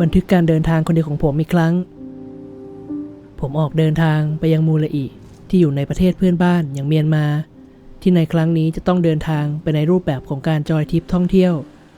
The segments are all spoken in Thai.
บันทึกการเดินทางคนเดียวของผมอีกครั้ง ผมออกเดินทางไปยังมูลอิที่อยู่ในประเทศเพื่อนบ้านอย่างเมียนมา ที่ในครั้งนี้จะต้องเดินทางไปในรูปแบบของการจอยทริปท่องเที่ยว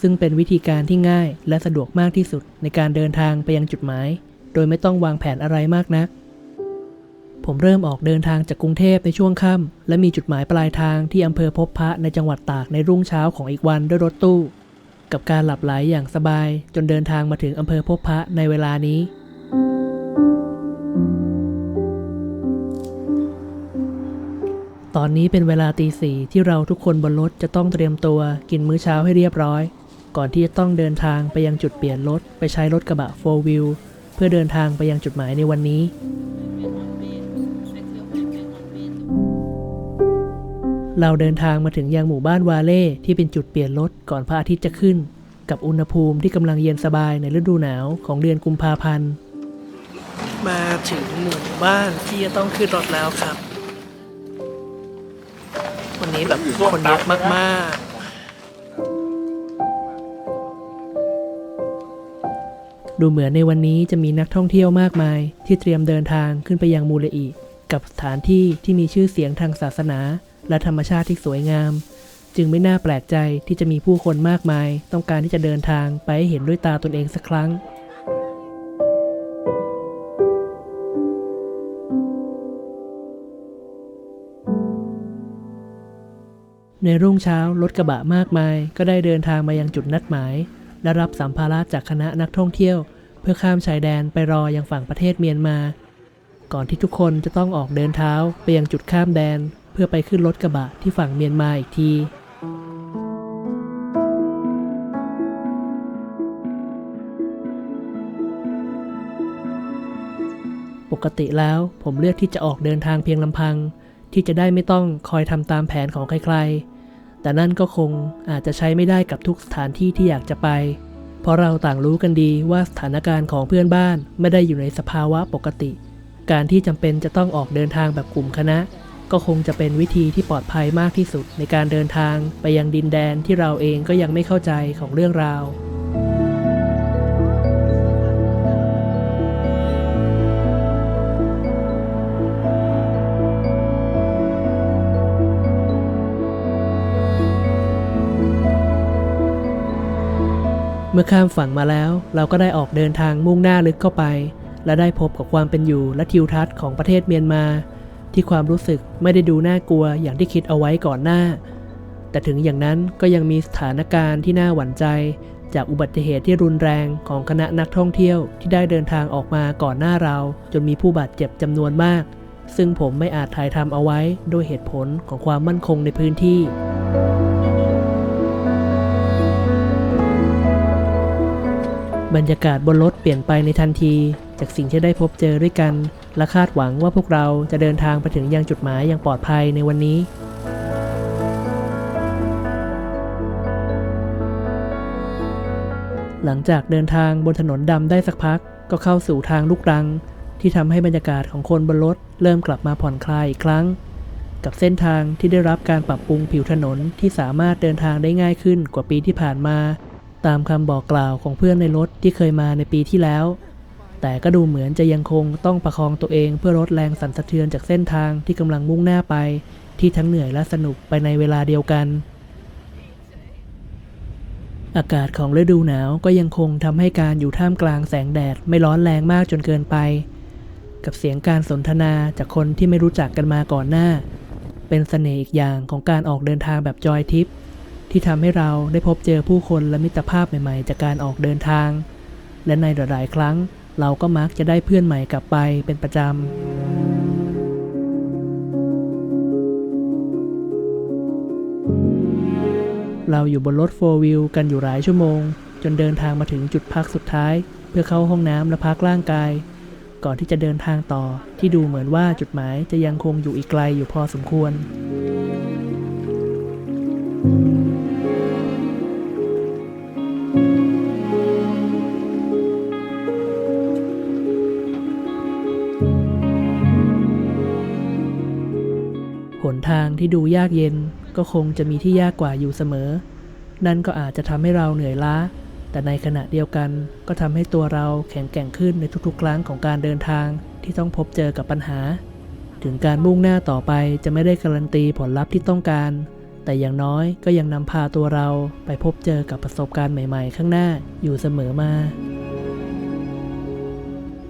ซึ่งเป็นวิธีการที่ง่ายและสะดวกมากที่สุดในการเดินทางไปยังจุดหมาย โดยไม่ต้องวางแผนอะไรมากนัก ผมเริ่มออกเดินทางจากกรุงเทพในช่วงค่ำและมีจุดหมายปลายทางที่อำเภอพบพระในจังหวัดตากในรุ่งเช้าของอีกวันด้วยรถตู้ กับการหลับไหลอย่างสบายจนเดินทางมาถึงอำเภอพบพระในเวลานี้ ตอนนี้เป็นเวลาตีสี่ที่เราทุกคนบนรถจะต้องเตรียมตัวกินมื้อเช้าให้เรียบร้อย ก่อนที่จะต้องเดินทางไปยังจุดเปลี่ยนรถไปใช้รถกระบะ4 wheel เพื่อเดินทางไปยังจุดหมายในวันนี้ เราเดินทางมาถึงยังหมู่บ้านวาเล่ที่เป็นจุดเปลี่ยนรถก่อนพระอาทิตย์จะขึ้น กับอุณหภูมิที่กำลังเย็นสบายในฤดูหนาวของเดือนกุมภาพันธ์ มาถึงหมู่บ้านที่จะต้องขึ้นรถแล้วครับ วันนี้แบบคนเยอะมากๆดูเหมือนในวันนี้จะมีนักท่องเที่ยวมากมาย ที่เตรียมเดินทางขึ้นไปยังมูลอีกับสถานที่ที่มีชื่อเสียงทางศาสนา และธรรมชาติที่สวยงาม จึงไม่น่าแปลกใจที่จะมีผู้คนมากมาย ต้องการที่จะเดินทางไปให้เห็นด้วยตาตนเองสักครั้งในรุ่งเช้ารถกระบะมากมาย ก็ได้เดินทางมายังจุดนัดหมาย และรับสัมภาระจากคณะนักท่องเที่ยว เพื่อข้ามชายแดนไปรออยังฝั่งประเทศเมียนมา ก่อนที่ทุกคนจะต้องออกเดินเท้าไปยังจุดข้ามแดน เพื่อไปขึ้นรถกระบะที่ฝั่งเมียนมาอีกทีปกติแล้วผมเลือกที่จะออกเดินทางเพียงลำพัง ที่จะได้ไม่ต้องคอยทำตามแผนของใครๆ แต่นั่นก็คงอาจจะใช้ไม่ได้กับทุกสถานที่ที่อยากจะไป เพราะเราต่างรู้กันดีว่าสถานการณ์ของเพื่อนบ้านไม่ได้อยู่ในสภาวะปกติ การที่จำเป็นจะต้องออกเดินทางแบบกลุ่มคณะ ก็คงจะเป็นวิธีที่ปลอดภัยมากที่สุดในการเดินทางไปยังดินแดนที่เราเองก็ยังไม่เข้าใจของเรื่องราวเมื่อข้ามฝั่งมาแล้ว เราก็ได้ออกเดินทางมุ่งหน้าลึกเข้าไป และได้พบกับความเป็นอยู่และทิวทัศน์ของประเทศเมียนมา ที่ความรู้สึกไม่ได้ดูน่ากลัวอย่างที่คิดเอาไว้ก่อนหน้า แต่ถึงอย่างนั้นก็ยังมีสถานการณ์ที่น่าหวั่นใจ จากอุบัติเหตุที่รุนแรงของคณะนักท่องเที่ยวที่ได้เดินทางออกมาก่อนหน้าเรา จนมีผู้บาดเจ็บจำนวนมาก ซึ่งผมไม่อาจถ่ายทำเอาไว้ด้วยเหตุผลของความมั่นคงในพื้นที่บรรยากาศบนรถเปลี่ยนไปในทันที จากสิ่งที่ได้พบเจอด้วยกัน และคาดหวังว่าพวกเราจะเดินทางไปถึงยังจุดหมายอย่างปลอดภัยในวันนี้หลังจากเดินทางบนถนนดำได้สักพัก ก็เข้าสู่ทางลูกรัง ที่ทำให้บรรยากาศของคนบนรถเริ่มกลับมาผ่อนคลายอีกครั้ง กับเส้นทางที่ได้รับการปรับปรุงผิวถนนที่สามารถเดินทางได้ง่ายขึ้นกว่าปีที่ผ่านมา ตามคำบอกกล่าวของเพื่อนในรถที่เคยมาในปีที่แล้ว แต่ก็ดูเหมือนจะยังคงต้องประคองตัวเองเพื่อลดแรงสั่นสะเทือนจากเส้นทางที่กำลังมุ่งหน้าไป ที่ทั้งเหนื่อยและสนุกไปในเวลาเดียวกัน อากาศของฤดูหนาวก็ยังคงทำให้การอยู่ท่ามกลางแสงแดดไม่ร้อนแรงมากจนเกินไป กับเสียงการสนทนาจากคนที่ไม่รู้จักกันมาก่อนหน้า เป็นเสน่ห์อีกอย่างของการออกเดินทางแบบจอยทิปที่ทำให้เราได้พบเจอผู้คนและมิตรภาพใหม่ๆ จากการออกเดินทาง และในหลายๆครั้ง เราก็มักจะได้เพื่อนใหม่กลับไปเป็นประจำ เราอยู่บนรถโฟวิลกันอยู่หลายชั่วโมง จนเดินทางมาถึงจุดพักสุดท้าย เพื่อเข้าห้องน้ำและพักร่างกาย ก่อนที่จะเดินทางต่อ ที่ดูเหมือนว่าจุดหมายจะยังคงอยู่อีกไกลอยู่พอสมควรหน ทางที่ดูยากเย็นก็คงจะมีที่ยากกว่าอยู่เสมอ นั่นก็อาจจะทำให้เราเหนื่อยล้า แต่ในขณะเดียวกันก็ทำให้ตัวเราแข็งแกร่งขึ้นในทุกๆ ครั้งของการเดินทางที่ต้องพบเจอกับปัญหา ถึงการมุ่งหน้าต่อไปจะไม่ได้การันตีผลลัพธ์ที่ต้องการ แต่อย่างน้อยก็ยังนำพาตัวเราไปพบเจอกับประสบการณ์ใหม่ ๆ ข้างหน้าอยู่เสมอมา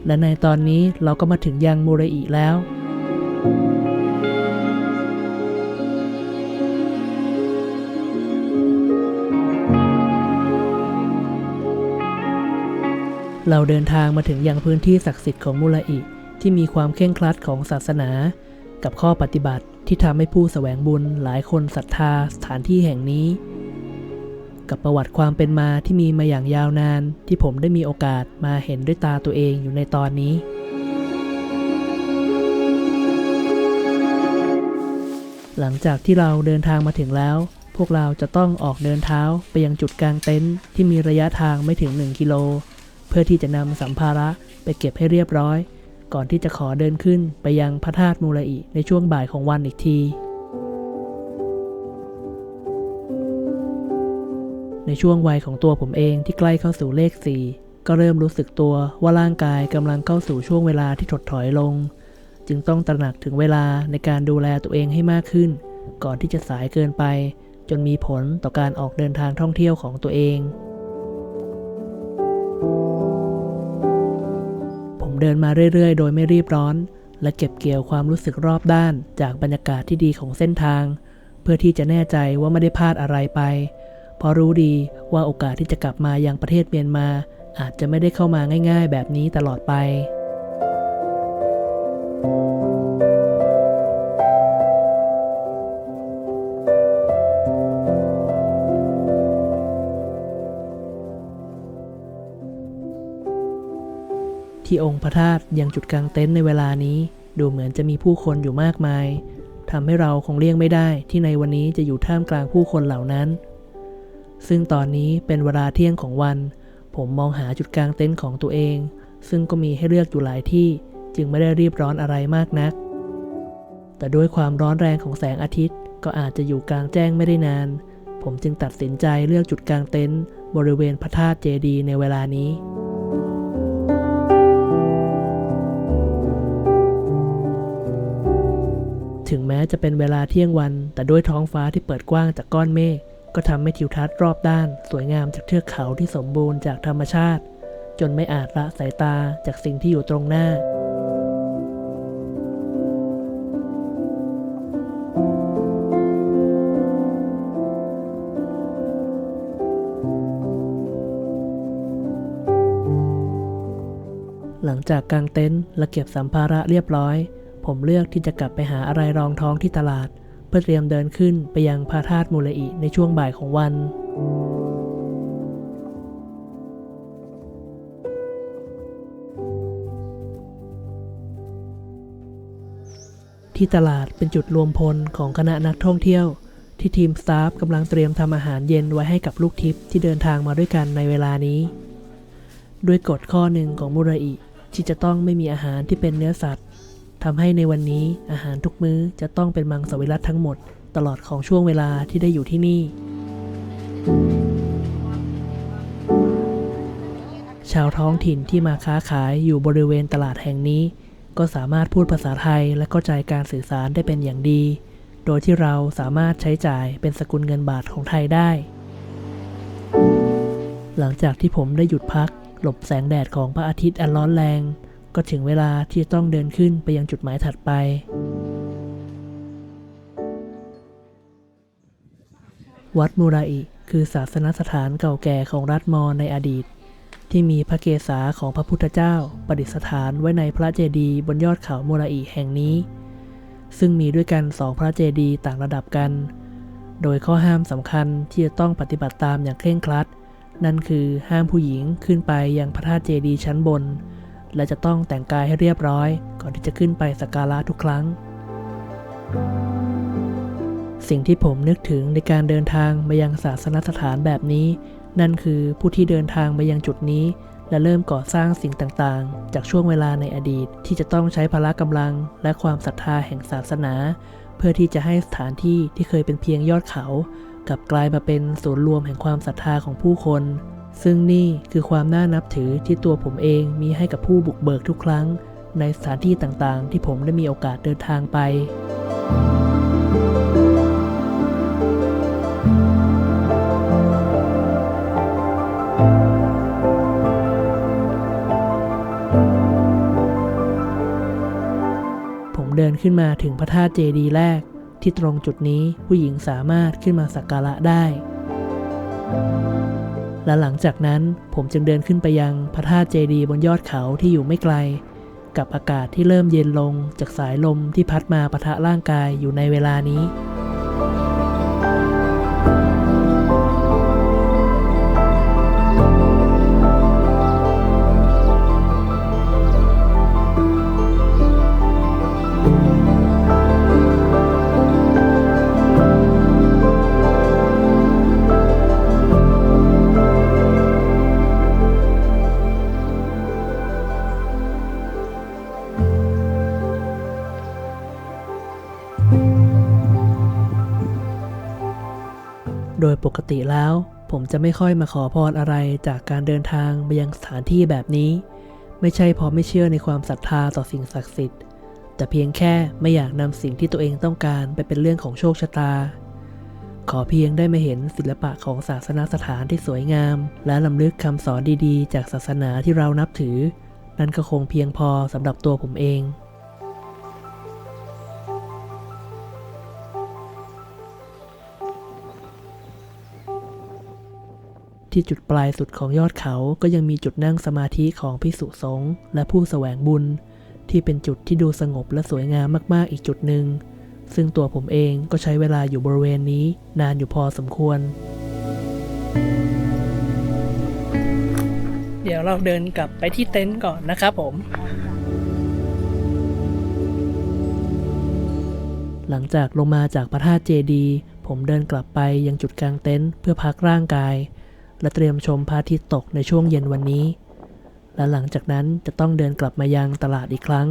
และในตอนนี้เราก็มาถึงยังมูเรอิแล้ว เราเดินทางมาถึงยังพื้นที่ศักดิ์สิทธิ์ของมูลอิที่มีความเคร่งครัดของศาสนา กับข้อปฏิบัติที่ทำให้ผู้แสวงบุญหลายคนศรัทธาสถานที่แห่งนี้ กับประวัติความเป็นมาที่มีมาอย่างยาวนานที่ผมได้มีโอกาสมาเห็นด้วยตาตัวเองอยู่ในตอนนี้หลังจากที่เราเดินทางมาถึงแล้ว พวกเราจะต้องออกเดินเท้าไปยังจุดกลางเต็นท์ที่มีระยะทางไม่ถึง 1 กิโล พื่อที่จะนำสัมภาระไปเก็บให้เรียบร้อย ก่อนที่จะขอเดินขึ้นไปยังพระธาตุมูลอิในช่วงบ่ายของวันอีกที ในช่วงวัยของตัวผมเองที่ใกล้เข้าสู่เลข 4 ก็เริ่มรู้สึกตัวว่าร่างกายกำลังเข้าสู่ช่วงเวลาที่ถดถอยลง จึงต้องตระหนักถึงเวลาในการดูแลตัวเองให้มากขึ้น ก่อนที่จะสายเกินไป จนมีผลต่อการออกเดินทางท่องเที่ยวของตัวเอง เดินมาเรื่อยๆ โดยไม่รีบร้อน และเก็บเกี่ยวความรู้สึกรอบด้านจากบรรยากาศที่ดีของเส้นทาง เพื่อที่จะแน่ใจว่าไม่ได้พลาดอะไรไป เพราะรู้ดีว่าโอกาสที่จะกลับมายังประเทศเมียนมา อาจจะไม่ได้เข้ามาง่าย ๆ แบบนี้ตลอดไป ที่องค์พระธาตุยังจุดกลางเต็นท์ในเวลานี้ ดูเหมือนจะมีผู้คนอยู่มากมายทำให้เราคงเลี่ยงไม่ได้ที่ในวันนี้จะอยู่ท่ามกลางผู้คนเหล่านั้น ซึ่งตอนนี้เป็นเวลาเที่ยงของวัน ผมมองหาจุดกลางเต็นท์ของตัวเอง ซึ่งก็มีให้เลือกอยู่หลายที่จึงไม่ได้รีบร้อนอะไรมากนัก แต่ด้วยความร้อนแรงของแสงอาทิตย์ก็อาจจะอยู่กลางแจ้งไม่ได้นาน ผมจึงตัดสินใจเลือกจุดกลางเต็นท์บริเวณพระธาตุเจดียในเวลานี้ ถึงแม้จะเป็นเวลาเที่ยงวัน แต่ด้วยท้องฟ้าที่เปิดกว้างจากก้อนเมฆก็ทำให้ทิวทัศน์รอบด้าน สวยงามจากเทือกเขาที่สมบูรณ์จากธรรมชาติ จนไม่อาจละสายตาจากสิ่งที่อยู่ตรงหน้า หลังจากกางเต็นท์และเก็บสัมภาระเรียบร้อย ผมเลือกที่จะกลับไปหาอะไรรองท้องที่ตลาด เพื่อเตรียมเดินขึ้นไปยังพระธาตุมูลอิในช่วงบ่ายของวัน ที่ตลาดเป็นจุดรวมพลของคณะนักท่องเที่ยว ที่ทีมสตาฟกำลังเตรียมทำอาหารเย็นไว้ให้กับลูกทิพย์ที่เดินทางมาด้วยกันในเวลานี้ ด้วยกฎข้อหนึ่งของมูรอิที่จะต้องไม่มีอาหารที่เป็นเนื้อสัตว์ ทำให้ในวันนี้อาหารทุกมื้อจะต้องเป็นมังสวิรัตทั้งหมด ตลอดของช่วงเวลาที่ได้อยู่ที่นี่ ชาวท้องถิ่นที่มาค้าขายอยู่บริเวณตลาดแห่งนี้ ก็สามารถพูดภาษาไทยและเข้าใจการสื่อสารได้เป็นอย่างดี โดยที่เราสามารถใช้จ่ายเป็นสกุลเงินบาทของไทยได้ หลังจากที่ผมได้หยุดพัก หลบแสงแดดของพระอาทิตย์อันร้อนแรง ก็ถึงเวลาที่จะต้องเดินขึ้นไปยังจุดหมายถัดไป วัดมูราอิคือศาสนสถานเก่าแก่ของรัฐมอญในอดีต ที่มีพระเกศาของพระพุทธเจ้าประดิษฐานไว้ในพระเจดีย์บนยอดเขามูราอิแห่งนี้ ซึ่งมีด้วยกันสองพระเจดีย์ต่างระดับกัน โดยข้อห้ามสำคัญที่จะต้องปฏิบัติตามอย่างเคร่งครัด นั่นคือห้ามผู้หญิงขึ้นไปยังพระธาตุเจดีย์ชั้นบน และจะต้องแต่งกายให้เรียบร้อย ก่อนที่จะขึ้นไปสักการะทุกครั้ง สิ่งที่ผมนึกถึงในการเดินทางมายังศาสนสถานแบบนี้ นั่นคือผู้ที่เดินทางมายังจุดนี้ และเริ่มก่อสร้างสิ่งต่างๆ จากช่วงเวลาในอดีตที่จะต้องใช้พละกำลัง และความศรัทธาแห่งศาสนา เพื่อที่จะให้สถานที่ที่เคยเป็นเพียงยอดเขา กลับกลายมาเป็นศูนย์รวมแห่งความศรัทธาของผู้คน ซึ่งนี่คือความน่านับถือที่ตัวผมเองมีให้กับผู้บุกเบิกทุกครั้ง ในสถานที่ต่างๆ ที่ผมได้มีโอกาสเดินทางไป ผมเดินขึ้นมาถึงพระธาตุเจดีย์แรก ที่ตรงจุดนี้ผู้หญิงสามารถขึ้นมาสักการะได้ และหลังจากนั้นผมจึงเดินขึ้นไปยังพระธาตุเจดีย์บนยอดเขาที่อยู่ไม่ไกล กับอากาศที่เริ่มเย็นลงจากสายลมที่พัดมาปะทะร่างกายอยู่ในเวลานี้ ยปกติแล้ว ผมจะไม่ค่อยมาขอพรอะไรจากการเดินทางไปยังสถานที่แบบนี้ ไม่ใช่เพราะไม่เชื่อในความศรัทธาต่อสิ่งศักดิ์สิทธิ์ แต่เพียงแค่ไม่อยากนำสิ่งที่ตัวเองต้องการไปเป็นเรื่องของโชคชะตา ขอเพียงได้มาเห็นศิลปะของศาสนสถานที่สวยงาม และลำลึกคำสอนดีๆ จากศาสนาที่เรานับถือ นั่นก็คงเพียงพอสำหรับตัวผมเอง ที่จุดปลายสุดของยอดเขาก็ยังมีจุดนั่งสมาธิของพิสุสงฆ์และผู้แสวงบุญ ที่เป็นจุดที่ดูสงบและสวยงามมากๆอีกจุดหนึ่ง ซึ่งตัวผมเองก็ใช้เวลาอยู่บริเวณนี้นานอยู่พอสมควร เดี๋ยวเราเดินกลับไปที่เต็นท์ก่อนนะครับผมหลังจากลงมาจากพระธาตุเจดีย์ผมเดินกลับไปยังจุดกลางเต็นท์เพื่อพักร่างกาย และเตรียมชมพระอาทิตย์ตกในช่วงเย็นวันนี้ และหลังจากนั้นจะต้องเดินกลับมายังตลาดอีกครั้ง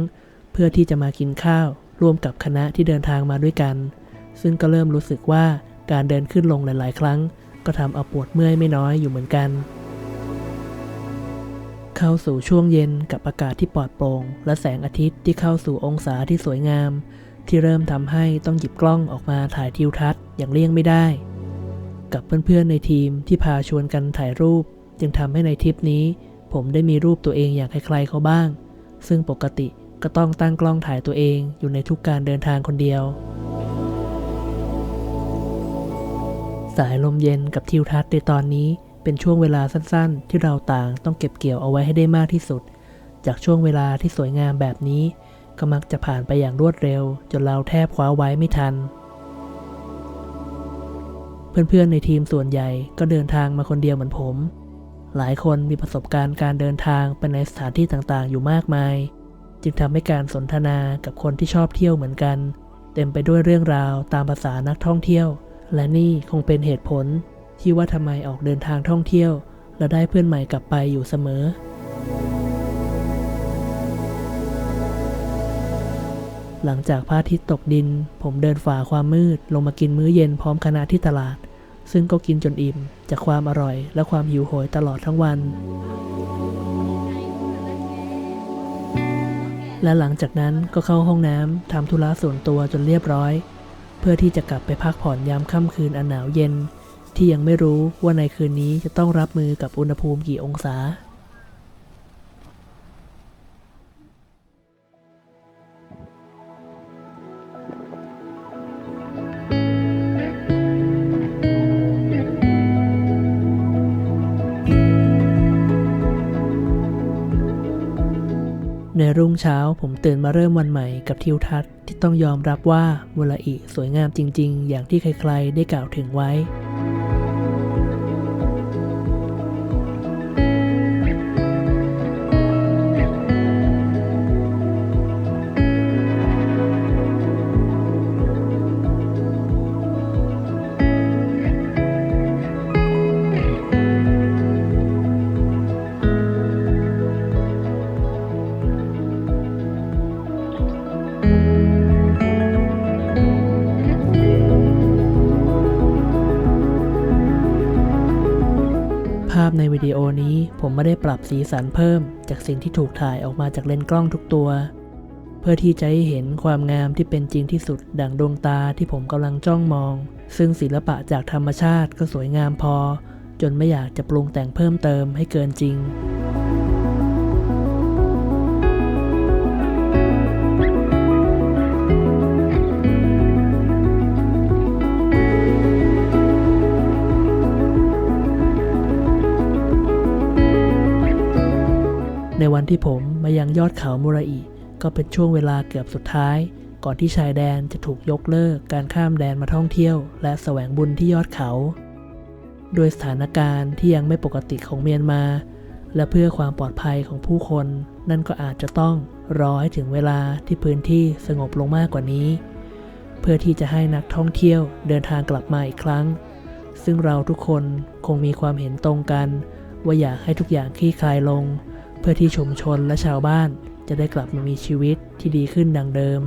เพื่อที่จะมากินข้าวร่วมกับคณะที่เดินทางมาด้วยกัน ซึ่งก็เริ่มรู้สึกว่าการเดินขึ้นลงหลาย ๆ ครั้ง ก็ทำเอาปวดเมื่อยไม่น้อยอยู่เหมือนกัน เข้าสู่ช่วงเย็นกับอากาศที่ปลอดโปร่งและแสงอาทิตย์ที่เข้าสู่องศาที่สวยงาม ที่เริ่มทำให้ต้องหยิบกล้องออกมาถ่ายทิวทัศน์อย่างเลี่ยงไม่ได้ กับเพื่อนๆในทีมที่พาชวนกันถ่ายรูป จึงทำให้ในทริปนี้ ผมได้มีรูปตัวเองอย่างใครๆเขาบ้าง ซึ่งปกติก็ต้องตั้งกล้องถ่ายตัวเองอยู่ในทุกการเดินทางคนเดียว สายลมเย็นกับทิวทัศน์ในตอนนี้เป็นช่วงเวลาสั้นๆ ที่เราต่างต้องเก็บเกี่ยวเอาไว้ให้ได้มากที่สุด จากช่วงเวลาที่สวยงามแบบนี้ ก็มักจะผ่านไปอย่างรวดเร็ว จนเราแทบคว้าไว้ไม่ทัน เพื่อนๆในทีมส่วนใหญ่ก็เดินทางมาคนเดียวเหมือนผม หลายคนมีประสบการณ์การเดินทางไปในสถานที่ต่างๆ อยู่มากมาย จึงทำให้การสนทนากับคนที่ชอบเที่ยวเหมือนกัน เต็มไปด้วยเรื่องราวตามภาษานักท่องเที่ยว และนี่คงเป็นเหตุผลที่ว่าทำไมออกเดินทางท่องเที่ยว แล้วได้เพื่อนใหม่กลับไปอยู่เสมอ หลังจากพระอาทิตย์ตกดิน ผมเดินฝ่าความมืด ลงมากินมื้อเย็นพร้อมคณะที่ตลาด ซึ่งก็กินจนอิ่ม จากความอร่อย และความหิวโหยตลอดทั้งวัน และหลังจากนั้นก็เข้าห้องน้ำทำธุระส่วนตัวจนเรียบร้อย เพื่อที่จะกลับไปพักผ่อนยามค่ำคืนอันหนาวเย็น ที่ยังไม่รู้ว่าในคืนนี้จะต้องรับมือกับอุณหภูมิกี่องศา รุ่งเช้าผมตื่นมาเริ่มวันใหม่กับทิวทัศน์ที่ต้องยอมรับว่ามุลอิสวยงามจริง ๆ อย่างที่ใครๆได้กล่าวถึงไว้ ภาพในวิดีโอนี้ผมไม่ได้ปรับสีสันเพิ่ม จากสิ่งที่ถูกถ่ายออกมาจากเลนส์กล้องทุกตัว เพื่อที่จะให้เห็นความงามที่เป็นจริงที่สุดดั่งดวงตาที่ผมกำลังจ้องมอง ซึ่งศิลปะจากธรรมชาติก็สวยงามพอ จนไม่อยากจะปรุงแต่งเพิ่มเติมให้เกินจริง ในวันที่ผมมายังยอดเขามุราอิก็เป็นช่วงเวลาเกือบสุดท้าย ก่อนที่ชายแดนจะถูกยกเลิกการข้ามแดนมาท่องเที่ยว และแสวงบุญที่ยอดเขา โดยสถานการณ์ที่ยังไม่ปกติของเมียนมา และเพื่อความปลอดภัยของผู้คน นั่นก็อาจจะต้องรอให้ถึงเวลาที่พื้นที่สงบลงมากกว่านี้ เพื่อที่จะให้นักท่องเที่ยวเดินทางกลับมาอีกครั้ง ซึ่งเราทุกคนคงมีความเห็นตรงกัน ว่าอยากให้ทุกอย่างคลี่คลายลง พื่อที่ชุมชนและชาวบ้านจะได้กลับมามีชีวิตที่ดีขึ้นดังเดิม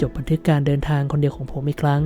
จบบันทึกการเดินทางคนเดียวของผมอีกครั้ง